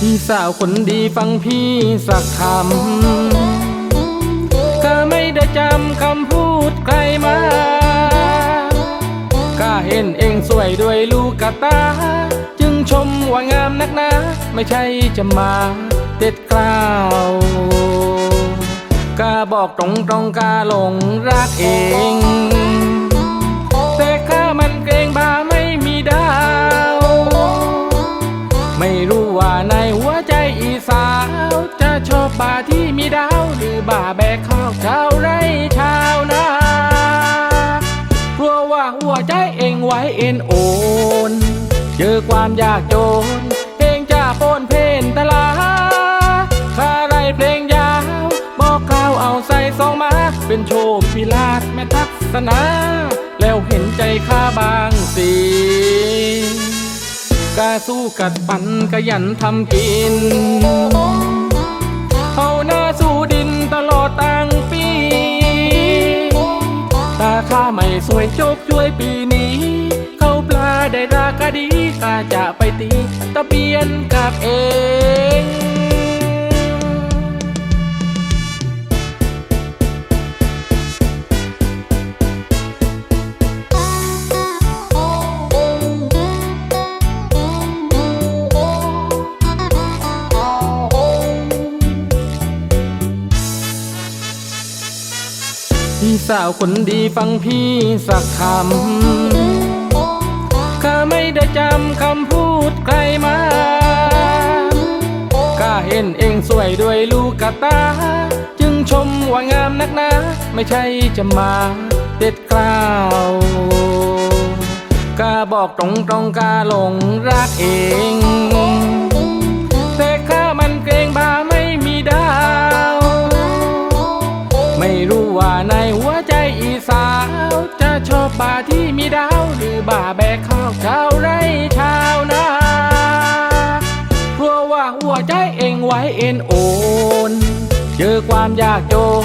พี่สาวคนดีฟังพี่สักคำก็ไม่ได้จำคำพูดใครมาก็เห็นเองสวยด้วยลูกกตา จึงชมว่างามนักหนาไม่ใช่จะมาเด็ดกล่าวกาบอกตรงตรงๆกาหลงรักเอง ที่มีดาวหรือบาแบกข้าวชาวไร่ชาวนากลัวว่าหัวใจเองไว้เอ็นโอน เจอความยากจนเองจะโอนเพนตลาข้าไรเพลงยาวบอกกล่าวเอาใส่ซองมา เป็นโชคพิลาดแม่ทักษณาแล้วเห็นใจข้าบางสิกาสู้กัดปันกยันทำกิน หน้าสู้ดินตลอดตั้งปี ตาข้าไม่สวยจบช่วยปีนี้ เข้าปลาได้ราคาดีข้าจะไปตีตะเบียนกับเอง พี่สาวคนดีฟังพี่สักคำข้าไม่ได้จำคำพูดใครมาข้าเห็นเองสวยด้วยลูกกะตา จึงชมว่างามนักหนาไม่ใช่จะมาเด็ดกล่าวกาบอกตรงตรงๆกาหลงรักเอง ไว้เอ็นโอน เจอความยากจน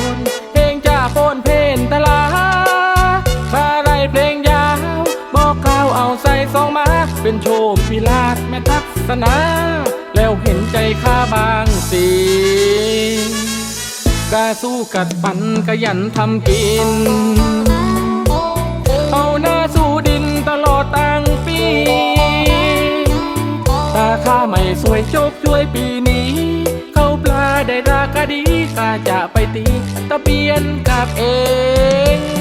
เองจะโอนเพนตลาข้าไรเพลงยาว บอกกล่าวเอาใส่ซองมา เป็นโชคพิลาดแม่ทักษณาแล้วเห็นใจข้าบางสิกาสู้กัดปันกยันทำกิน เอาหน้าสู้ดินตลอดตั้งปี ตาข้าไม่สวยโชคช่วยปีน จะไปตีตะเบียนกับเอง